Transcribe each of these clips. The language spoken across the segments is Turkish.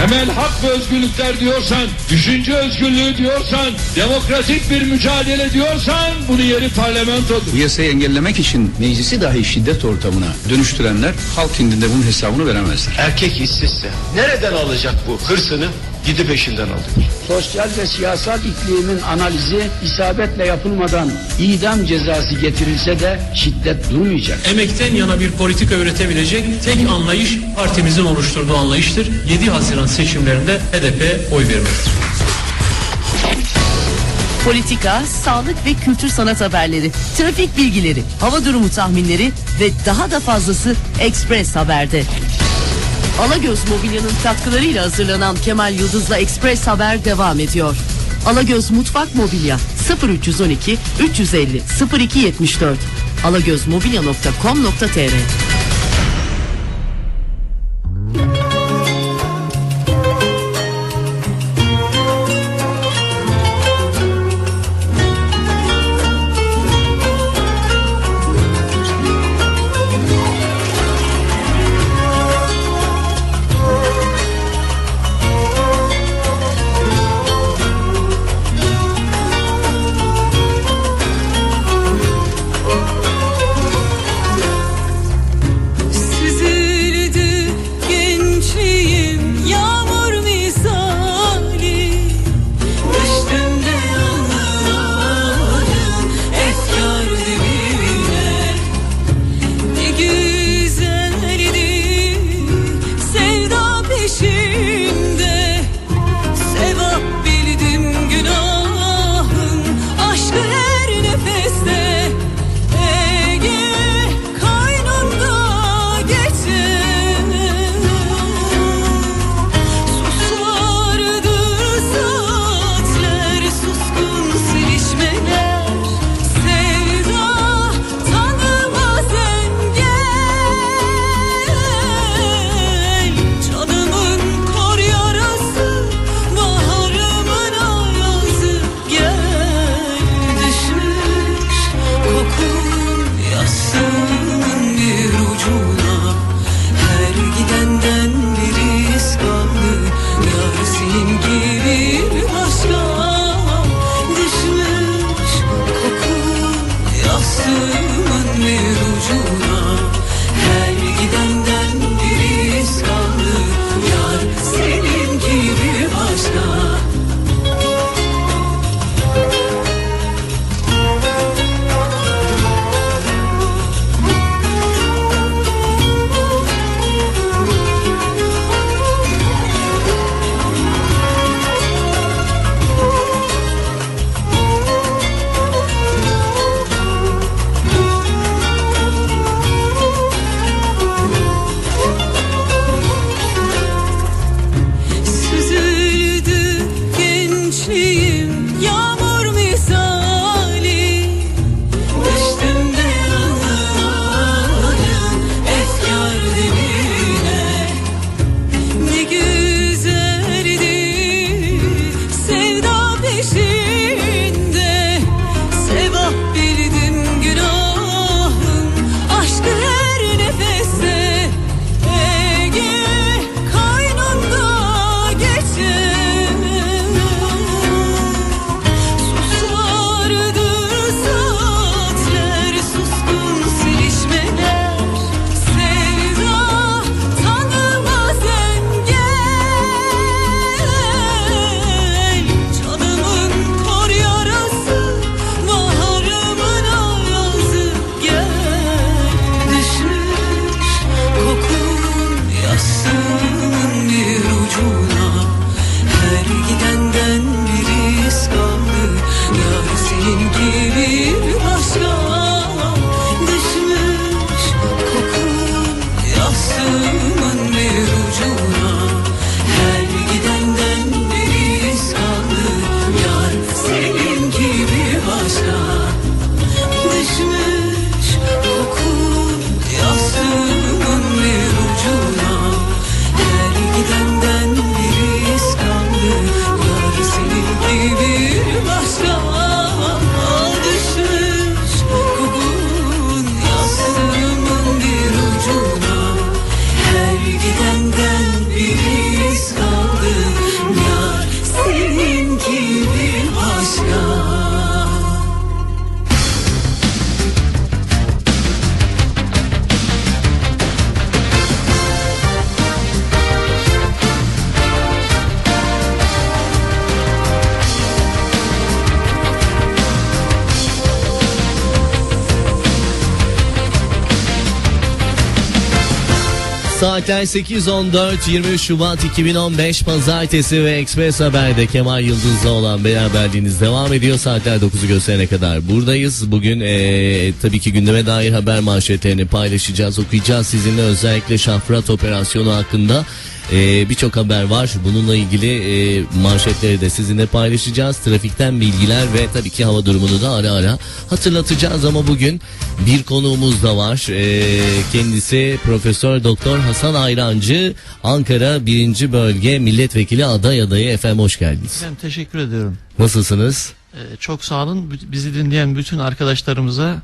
temel hak ve özgürlükler diyorsan, düşünce özgürlüğü diyorsan, demokratik bir mücadele diyorsan bunu yeri parlamentodur. Bu yasayı engellemek için meclisi dahi şiddet ortamına dönüştürenler halk indinde bunun hesabını veremezler. Erkek işsizse nereden alacak bu hırsını? Gidip eşinden alıyor. sosyal ve siyasal iklimin analizi isabetle yapılmadan idam cezası getirilse de şiddet durmayacak. Emekten yana bir politika üretebilecek tek anlayış partimizin oluşturduğu anlayıştır. 7 Haziran seçimlerinde HDP oy vermektir. Politika, sağlık ve kültür sanat haberleri, trafik bilgileri, hava durumu tahminleri ve daha da fazlası Express Haber'de. Alagöz Mobilya'nın katkılarıyla hazırlanan Kemal Yıldız'la Express Haber devam ediyor. Alagöz Mutfak Mobilya 0312 350 0274 alagözmobilya.com.tr blue Saatler 8.14 23 Şubat 2015 Pazartesi ve Ekspres Haber'de Kemal Yıldız'la olan beraberliğiniz devam ediyor. Saatler 9'u gösterene kadar buradayız. Bugün eee, tabii ki gündeme dair haber manşetlerini paylaşacağız, okuyacağız. Sizinle özellikle Şafrat operasyonu hakkında eee, birçok haber var. Bununla ilgili eee, manşetleri de sizinle paylaşacağız. Trafikten bilgiler ve tabii ki hava durumunu da ara ara hatırlatacağız. Ama bugün bir konuğumuz da var. Eee, kendisi Profesör Doktor Hasan Ayrancı, Ankara 1. Bölge Milletvekili aday adayı. Efendim hoş geldiniz. Ben teşekkür ediyorum. Nasılsınız? Ee, çok sağ olun. Bizi dinleyen bütün arkadaşlarımıza,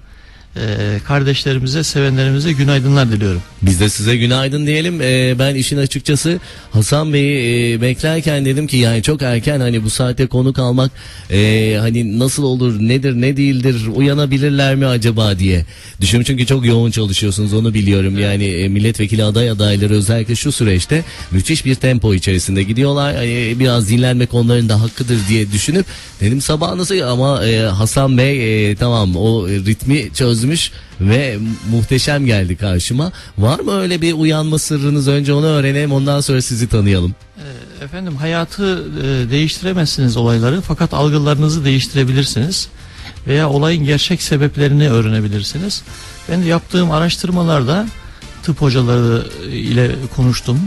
e, kardeşlerimize, sevenlerimize günaydınlar diliyorum. Biz de size günaydın diyelim. Ee, ben işin açıkçası Hasan Bey'i e, beklerken dedim ki yani çok erken hani bu saate konuk almak e, hani nasıl olur nedir ne değildir uyanabilirler mi acaba diye. Düşünün çünkü çok yoğun çalışıyorsunuz onu biliyorum. Yani e, milletvekili aday adayları özellikle şu süreçte müthiş bir tempo içerisinde gidiyorlar. Hani biraz dinlenmek onların da hakkıdır diye düşünüp dedim sabah nasıl ama e, Hasan Bey e, tamam o ritmi çözmüş ve muhteşem geldi karşıma. Var mı öyle bir uyanma sırrınız? Önce onu öğrenelim ondan sonra sizi tanıyalım. Ee, efendim hayatı e, değiştiremezsiniz olayları fakat algılarınızı değiştirebilirsiniz. Veya olayın gerçek sebeplerini öğrenebilirsiniz. Ben de yaptığım araştırmalarda tıp hocaları ile konuştum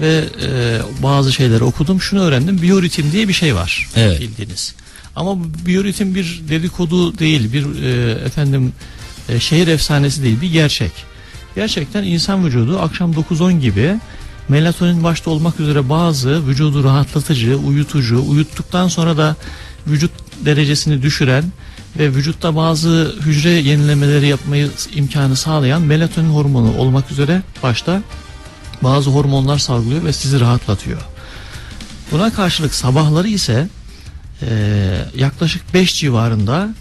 ve e, bazı şeyleri okudum. Şunu öğrendim. Biyoritim diye bir şey var. Evet. Bildiğiniz. Ama biyoritim bir dedikodu değil, bir e, efendim e, şehir efsanesi değil, bir gerçek. Gerçekten insan vücudu akşam 9-10 gibi melatonin başta olmak üzere bazı vücudu rahatlatıcı, uyutucu, uyuttuktan sonra da vücut derecesini düşüren ve vücutta bazı hücre yenilemeleri yapmayı imkanı sağlayan melatonin hormonu olmak üzere başta bazı hormonlar salgılıyor ve sizi rahatlatıyor. Buna karşılık sabahları ise eee, yaklaşık 5 civarında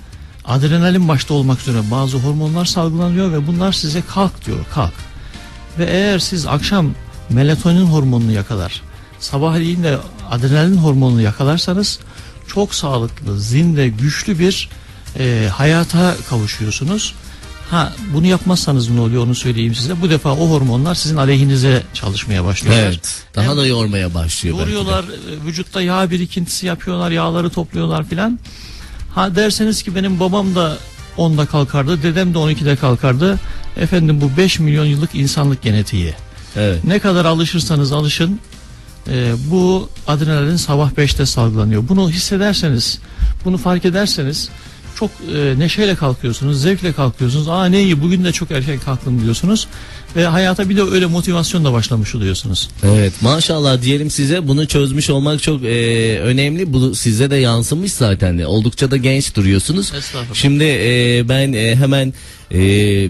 adrenalin başta olmak üzere bazı hormonlar salgılanıyor ve bunlar size kalk diyor kalk. Ve eğer siz akşam melatonin hormonunu yakalar, sabahleyin de adrenalin hormonunu yakalarsanız çok sağlıklı, zinde, güçlü bir eee, hayata kavuşuyorsunuz. Ha bunu yapmazsanız ne oluyor onu söyleyeyim size. Bu defa o hormonlar sizin aleyhinize çalışmaya başlıyorlar. Evet. Daha da yormaya başlıyor. Yoruyorlar, e, vücutta yağ birikintisi yapıyorlar, yağları topluyorlar filan. Ha derseniz ki benim babam da 10'da kalkardı, dedem de 12'de kalkardı. Efendim bu 5 milyon yıllık insanlık genetiği. Evet. Ne kadar alışırsanız alışın e, bu adrenalin sabah 5'te salgılanıyor. Bunu hissederseniz, bunu fark ederseniz çok e, neşeyle kalkıyorsunuz, zevkle kalkıyorsunuz. Aa ne iyi bugün de çok erken kalktım diyorsunuz. Ve hayata bir de öyle motivasyonla başlamış oluyorsunuz. Evet maşallah diyelim size bunu çözmüş olmak çok e, önemli. Bu size de yansımış zaten. Oldukça da genç duruyorsunuz. Estağfurullah. Şimdi e, ben e, hemen e,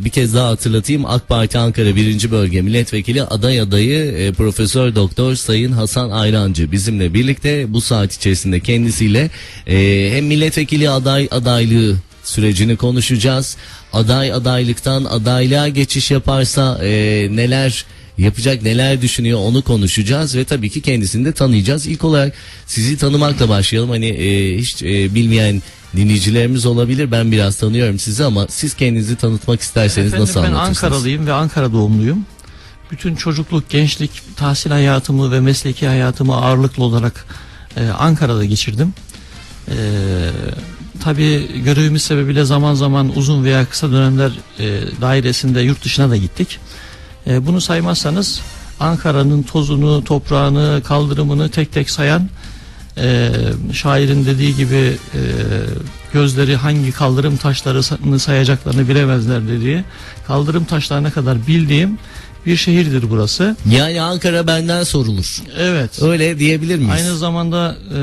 bir kez daha hatırlatayım. AK Parti Ankara 1. Bölge Milletvekili aday adayı e, Profesör Doktor Sayın Hasan Ayrancı bizimle birlikte bu saat içerisinde kendisiyle e, hem milletvekili aday adaylığı sürecini konuşacağız. Aday adaylıktan adaylığa geçiş yaparsa e, neler yapacak neler düşünüyor onu konuşacağız ve tabii ki kendisini de tanıyacağız. İlk olarak sizi tanımakla başlayalım. Hani e, hiç e, bilmeyen dinleyicilerimiz olabilir. Ben biraz tanıyorum sizi ama siz kendinizi tanıtmak isterseniz Efendim, nasıl ben anlatırsınız? Ankaralıyım ve Ankara doğumluyum. Bütün çocukluk, gençlik, tahsil hayatımı ve mesleki hayatımı ağırlıklı olarak e, Ankara'da geçirdim. E, Tabii görevimiz sebebiyle zaman zaman uzun veya kısa dönemler e, dairesinde yurt dışına da gittik. E, bunu saymazsanız Ankara'nın tozunu, toprağını, kaldırımını tek tek sayan e, şairin dediği gibi e, gözleri hangi kaldırım taşlarını sayacaklarını bilemezler dediği kaldırım taşlarına kadar bildiğim bir şehirdir burası. Yani Ankara benden sorulur. Evet. Öyle diyebilir miyiz? Aynı zamanda e,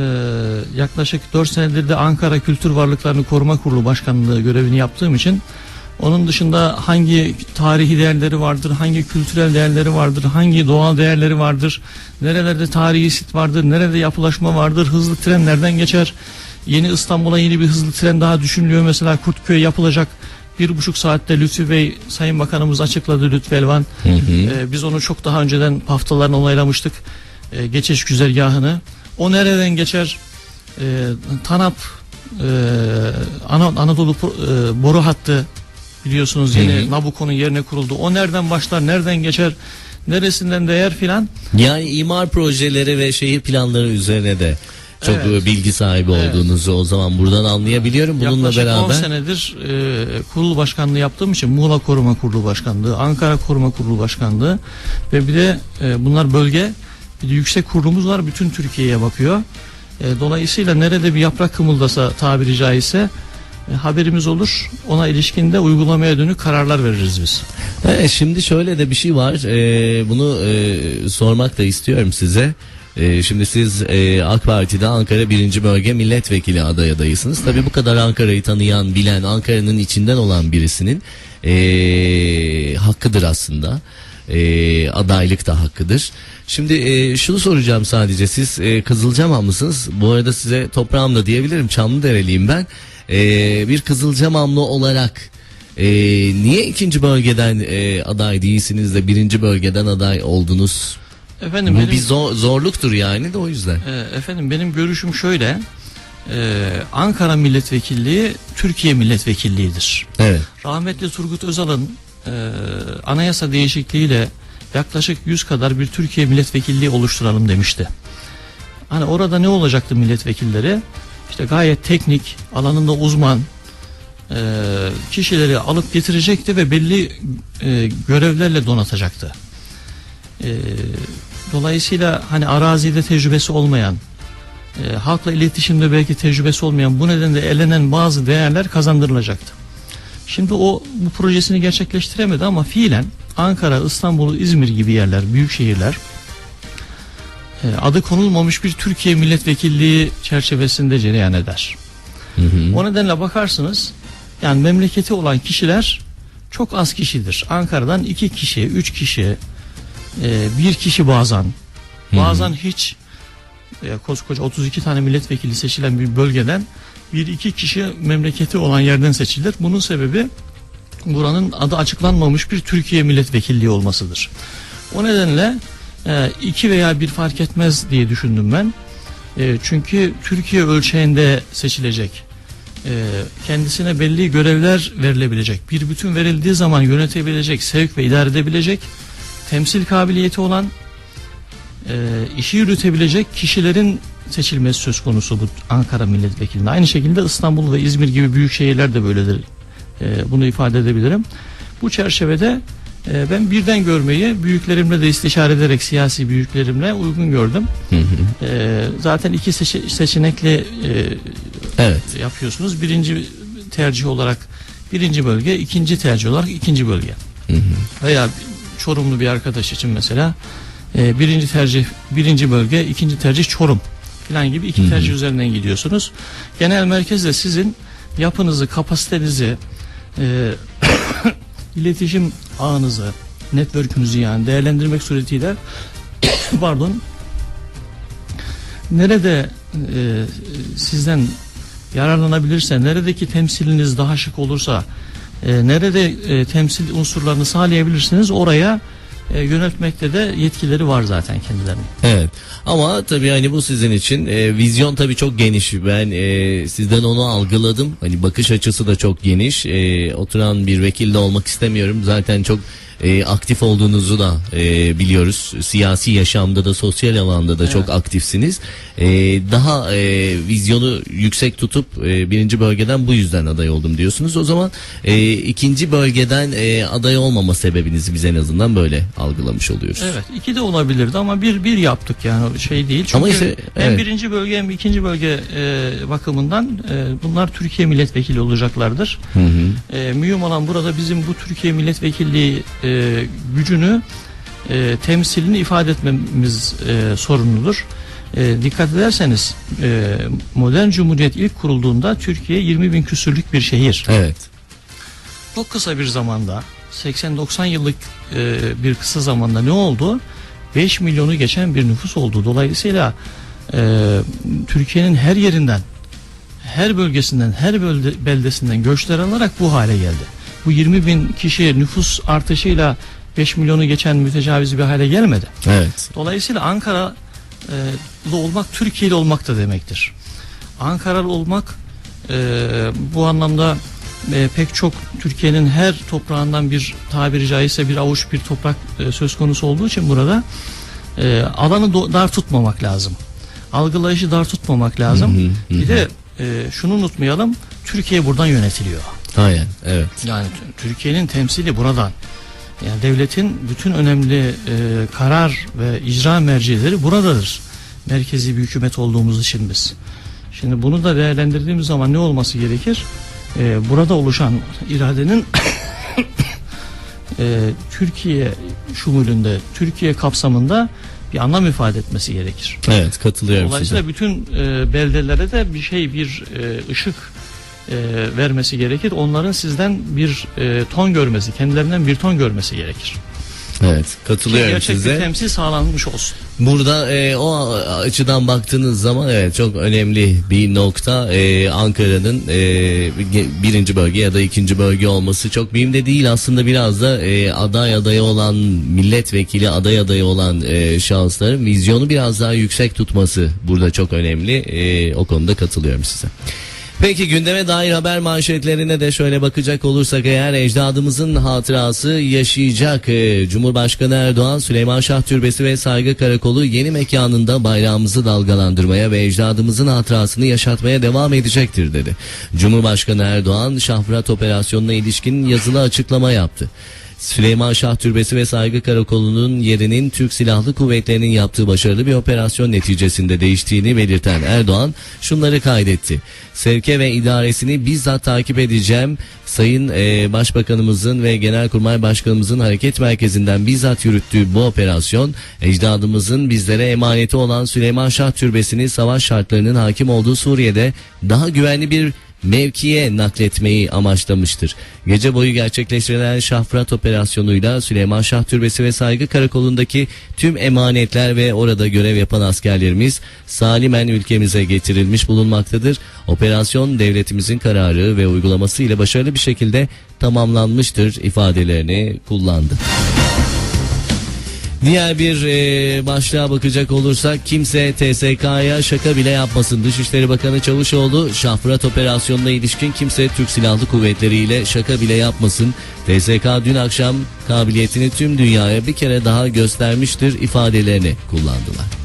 yaklaşık 4 senedir de Ankara Kültür Varlıklarını Koruma Kurulu Başkanlığı görevini yaptığım için onun dışında hangi tarihi değerleri vardır, hangi kültürel değerleri vardır, hangi doğal değerleri vardır, nerelerde tarihi sit vardır, nerede yapılaşma vardır, hızlı tren nereden geçer, yeni İstanbul'a yeni bir hızlı tren daha düşünülüyor mesela Kurtköy yapılacak. Bir buçuk saatte Lütfü Bey Sayın Bakanımız açıkladı Lütfü Elvan. Ee, biz onu çok daha önceden haftalarını onaylamıştık. Ee, geçiş güzergahını. O nereden geçer? Ee, TANAP e, Ana- Anadolu e, boru hattı biliyorsunuz yeni Nabucco'nun yerine kuruldu. O nereden başlar, nereden geçer? neresinden değer filan Yani imar projeleri ve şehir planları üzerine de çok Evet. bilgi sahibi Evet. olduğunuzu o zaman buradan anlayabiliyorum. Bununla Yaklaşık 10 beraber senedir e, kurul başkanlığı yaptığım için Muğla Koruma Kurulu Başkanlığı, Ankara Koruma Kurulu Başkanlığı ve bir de e, bunlar bölge bir de yüksek kurulumuz var bütün Türkiye'ye bakıyor. E, dolayısıyla nerede bir yaprak kımıldasa tabiri caizse haberimiz olur. Ona ilişkin de uygulamaya dönük kararlar veririz biz. Evet, şimdi şöyle de bir şey var. Ee, bunu e, sormak da istiyorum size. Ee, şimdi siz e, AK Parti'de Ankara 1. Bölge Milletvekili aday adayısınız. Tabii bu kadar Ankara'yı tanıyan, bilen, Ankara'nın içinden olan birisinin e, hakkıdır aslında. E, adaylık da hakkıdır. Şimdi e, şunu soracağım sadece. Siz e, Kızılcamam mısınız? Bu arada size toprağım da diyebilirim. Çamlıdereliyim ben. E, bir Kızılcamamlı olarak ee, niye ikinci bölgeden e, aday değilsiniz de birinci bölgeden aday oldunuz? Efendim Bu benim, bir zor- zorluktur yani de o yüzden. e, efendim benim görüşüm şöyle. e, Ankara milletvekilliği Türkiye milletvekilliğidir. Evet. Rahmetli Turgut Özal'ın e, anayasa değişikliğiyle yaklaşık 100 kadar bir Türkiye milletvekilliği oluşturalım demişti. Hani orada ne olacaktı milletvekilleri? İşte gayet teknik, alanında uzman e, kişileri alıp getirecekti ve belli e, görevlerle donatacaktı. E, dolayısıyla hani arazide tecrübesi olmayan, e, halkla iletişimde belki tecrübesi olmayan bu nedenle elenen bazı değerler kazandırılacaktı. Şimdi o bu projesini gerçekleştiremedi ama fiilen Ankara, İstanbul, İzmir gibi yerler, büyük şehirler e, adı konulmamış bir Türkiye milletvekilliği çerçevesinde cereyan eder. O nedenle bakarsınız yani memleketi olan kişiler çok az kişidir. Ankara'dan iki kişi, üç kişi, e, bir kişi bazen, bazen hiç e, koskoca 32 tane milletvekili seçilen bir bölgeden bir iki kişi memleketi olan yerden seçilir. Bunun sebebi buranın adı açıklanmamış bir Türkiye milletvekilliği olmasıdır. O nedenle e, iki veya bir fark etmez diye düşündüm ben. E, çünkü Türkiye ölçeğinde seçilecek. E, kendisine belli görevler verilebilecek. Bir bütün verildiği zaman yönetebilecek, sevk ve idare edebilecek, temsil kabiliyeti olan, e, işi yürütebilecek kişilerin seçilmesi söz konusu bu Ankara milletvekilinde. Aynı şekilde İstanbul ve İzmir gibi büyük şehirler de böyledir. Bunu ifade edebilirim. Bu çerçevede ben birden görmeyi büyüklerimle de istişare ederek siyasi büyüklerimle uygun gördüm. E, zaten iki seçe- seçenekle e, Evet. yapıyorsunuz. Birinci tercih olarak birinci bölge, ikinci tercih olarak ikinci bölge. Veya Çorumlu bir arkadaş için mesela e, birinci tercih birinci bölge, ikinci tercih Çorum falan gibi iki tercih üzerinden gidiyorsunuz. Genel merkez de sizin yapınızı, kapasitenizi, e, iletişim ağınızı, network'ünüzü yani değerlendirmek suretiyle pardon nerede e, sizden yararlanabilirse, neredeki temsiliniz daha şık olursa, e, nerede e, temsil unsurlarını sağlayabilirsiniz oraya e, yöneltmekte de yetkileri var zaten kendilerinin. Evet. Ama tabii hani bu sizin için e, vizyon tabii çok geniş. Ben e, sizden onu algıladım. Hani bakış açısı da çok geniş. E, oturan bir vekil olmak istemiyorum. Zaten çok e, aktif olduğunuzu da e, biliyoruz. Siyasi yaşamda da sosyal alanda da çok aktifsiniz. E, daha e, vizyonu yüksek tutup e, birinci bölgeden bu yüzden aday oldum diyorsunuz. O zaman e, ikinci bölgeden e, aday olmama sebebinizi biz en azından böyle algılamış oluyoruz. Evet iki de olabilirdi ama bir bir yaptık yani şey değil. Çünkü Ama işte, hem evet. birinci bölge hem ikinci bölge e, bakımından e, bunlar Türkiye milletvekili olacaklardır. Hı hı. E, mühim olan burada bizim bu Türkiye milletvekilliği e, gücünü e, temsilini ifade etmemiz e, sorumludur. E, dikkat ederseniz e, modern cumhuriyet ilk kurulduğunda Türkiye 20 bin küsürlük bir şehir. Evet. Çok kısa bir zamanda 80-90 yıllık e, bir kısa zamanda ne oldu? 5 milyonu geçen bir nüfus oldu. Dolayısıyla e, Türkiye'nin her yerinden, her bölgesinden, her beldesinden göçler alarak bu hale geldi. Bu 20 bin kişi nüfus artışıyla 5 milyonu geçen mütecaviz bir hale gelmedi. Evet. Dolayısıyla Ankara'lı olmak Türkiye'li olmak da demektir. Ankaralı olmak e, bu anlamda e, pek çok Türkiye'nin her toprağından bir tabiri caizse bir avuç bir toprak e, söz konusu olduğu için burada e, alanı dar tutmamak lazım. Algılayışı dar tutmamak lazım. Bir de e, şunu unutmayalım. Türkiye buradan yönetiliyor. Aynen evet. Yani Türkiye'nin temsili buradan. Yani devletin bütün önemli e, karar ve icra mercileri buradadır. Merkezi bir hükümet olduğumuz için biz. Şimdi bunu da değerlendirdiğimiz zaman ne olması gerekir? E, burada oluşan iradenin e, Türkiye şumulünde, Türkiye kapsamında bir anlam ifade etmesi gerekir. Evet katılıyorum size. Dolayısıyla bütün e, beldelere de bir şey bir e, ışık e, vermesi gerekir. Onların sizden bir e, ton görmesi, kendilerinden bir ton görmesi gerekir. Evet katılıyorum gerçek bir size. temsil sağlanmış olsun. Burada e, o açıdan baktığınız zaman evet çok önemli bir nokta e, Ankara'nın e, birinci bölge ya da ikinci bölge olması çok mühim de değil aslında biraz da e, aday adayı olan milletvekili aday adayı olan e, şahısların vizyonu biraz daha yüksek tutması burada çok önemli E, o konuda katılıyorum size. Peki gündeme dair haber manşetlerine de şöyle bakacak olursak eğer ecdadımızın hatırası yaşayacak. Ee, Cumhurbaşkanı Erdoğan Süleyman Şah Türbesi ve Saygı Karakolu yeni mekanında bayrağımızı dalgalandırmaya ve ecdadımızın hatırasını yaşatmaya devam edecektir dedi. Cumhurbaşkanı Erdoğan Şahfırat operasyonuna ilişkin yazılı açıklama yaptı. Süleyman Şah Türbesi ve Saygı Karakolu'nun yerinin Türk Silahlı Kuvvetleri'nin yaptığı başarılı bir operasyon neticesinde değiştiğini belirten Erdoğan şunları kaydetti. Sevke ve idaresini bizzat takip edeceğim. Sayın e, Başbakanımızın ve Genelkurmay Başkanımızın hareket merkezinden bizzat yürüttüğü bu operasyon ecdadımızın bizlere emaneti olan Süleyman Şah Türbesi'ni savaş şartlarının hakim olduğu Suriye'de daha güvenli bir mevkiye nakletmeyi amaçlamıştır. Gece boyu gerçekleştirilen Şahfrat operasyonuyla Süleyman Şah Türbesi ve Saygı Karakolu'ndaki tüm emanetler ve orada görev yapan askerlerimiz salimen ülkemize getirilmiş bulunmaktadır. Operasyon devletimizin kararı ve uygulaması ile başarılı bir şekilde tamamlanmıştır ifadelerini kullandı. Diğer bir e, başlığa bakacak olursak kimse TSK'ya şaka bile yapmasın. Dışişleri Bakanı Çavuşoğlu Şafrat operasyonuna ilişkin kimse Türk Silahlı Kuvvetleri ile şaka bile yapmasın. TSK dün akşam kabiliyetini tüm dünyaya bir kere daha göstermiştir ifadelerini kullandılar.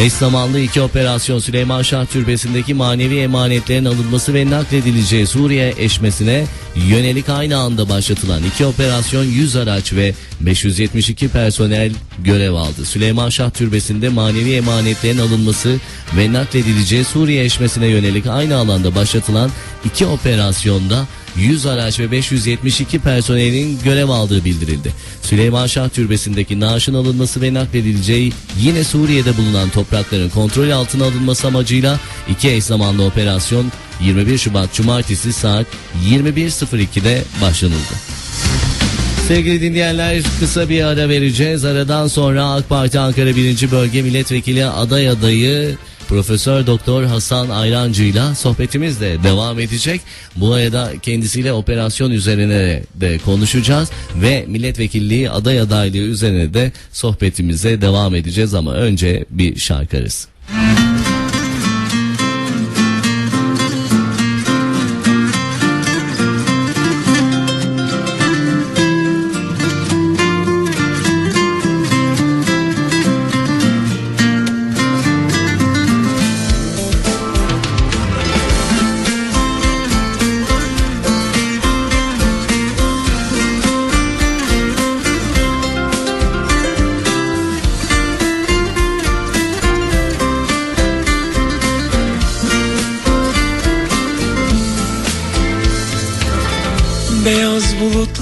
Eş zamanlı iki operasyon Süleyman Şah Türbesi'ndeki manevi emanetlerin alınması ve nakledileceği Suriye eşmesine yönelik aynı anda başlatılan iki operasyon 100 araç ve 572 personel görev aldı. Süleyman Şah Türbesi'nde manevi emanetlerin alınması ve nakledileceği Suriye eşmesine yönelik aynı alanda başlatılan iki operasyonda 100 araç ve 572 personelin görev aldığı bildirildi. Süleyman Şah Türbesi'ndeki naaşın alınması ve nakledileceği yine Suriye'de bulunan toprakların kontrol altına alınması amacıyla iki eş zamanlı operasyon 21 Şubat Cumartesi saat 21.02'de başlanıldı. Sevgili dinleyenler kısa bir ara vereceğiz. Aradan sonra AK Parti Ankara 1. Bölge Milletvekili aday adayı Profesör Doktor Hasan Ayrancı sohbetimiz de devam edecek. Bu arada kendisiyle operasyon üzerine de konuşacağız ve milletvekilliği aday adaylığı üzerine de sohbetimize devam edeceğiz ama önce bir şarkı arası.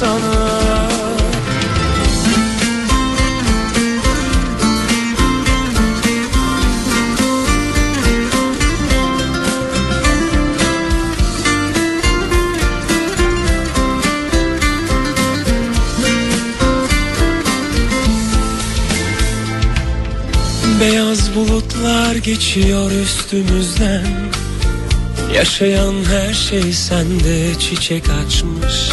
sana. Beyaz bulutlar geçiyor üstümüzden. Yaşayan her şey sende çiçek açmış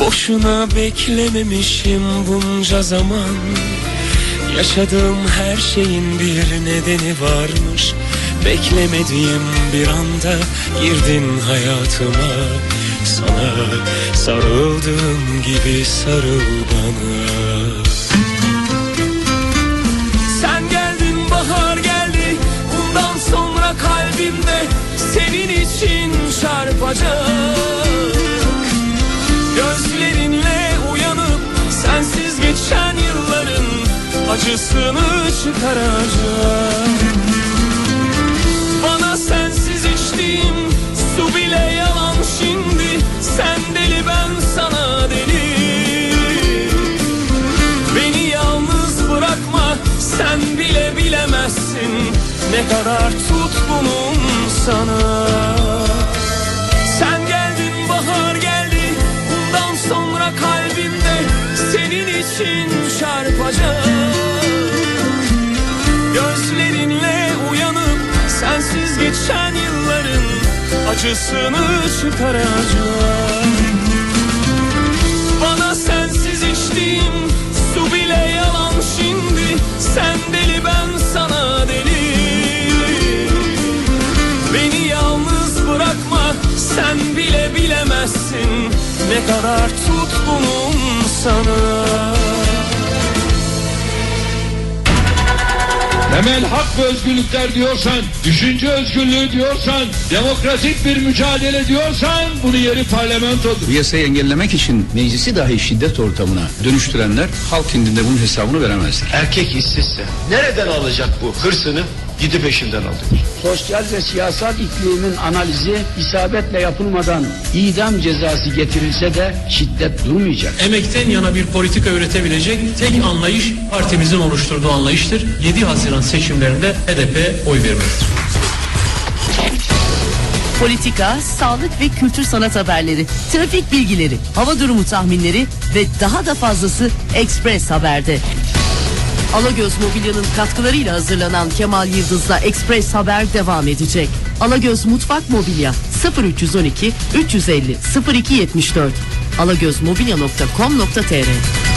Boşuna beklememişim bunca zaman. Yaşadığım her şeyin bir nedeni varmış. Beklemediğim bir anda girdin hayatıma. Sana sarıldığım gibi sarıl bana. Sen geldin bahar geldi. Bundan sonra kalbimde Senin için çarpacak Acısını çıkaracak Bana sensiz içtiğim Su bile yalan şimdi. Sen deli ben sana deli. Beni yalnız bırakma sen bile bilemezsin. Ne kadar tutkunum sana. Sen geldin bahar geldi. Bundan sonra kalbimde için çarpacak Gözlerinle uyanıp Sensiz geçen yılların Acısını çıkaracak bana sensiz içtiğim su bile yalan şimdi. Sen deli ben sana deli. Beni yalnız bırakma sen bile bilemezsin. Ne kadar tutkunum sana Temel hak ve özgürlükler diyorsan, düşünce özgürlüğü diyorsan, demokratik bir mücadele diyorsan bunu yeri parlamentodur. Bu yasayı engellemek için meclisi dahi şiddet ortamına dönüştürenler halk indinde bunun hesabını veremezler. Erkek işsizse nereden alacak bu hırsını? Gidip eşinden alıyor. Sosyal ve siyasal iklimin analizi isabetle yapılmadan idam cezası getirilse de şiddet durmayacak. Emekten yana bir politika üretebilecek tek anlayış partimizin oluşturduğu anlayıştır. 7 Haziran seçimlerinde HDP oy vermelidir. Politika, sağlık ve kültür sanat haberleri, trafik bilgileri, hava durumu tahminleri ve daha da fazlası Express Haber'de. Alagöz Mobilya'nın katkılarıyla hazırlanan Kemal Yıldız'la Express Haber devam edecek. Alagöz Mutfak Mobilya 0312 350 0274 alagözmobilya.com.tr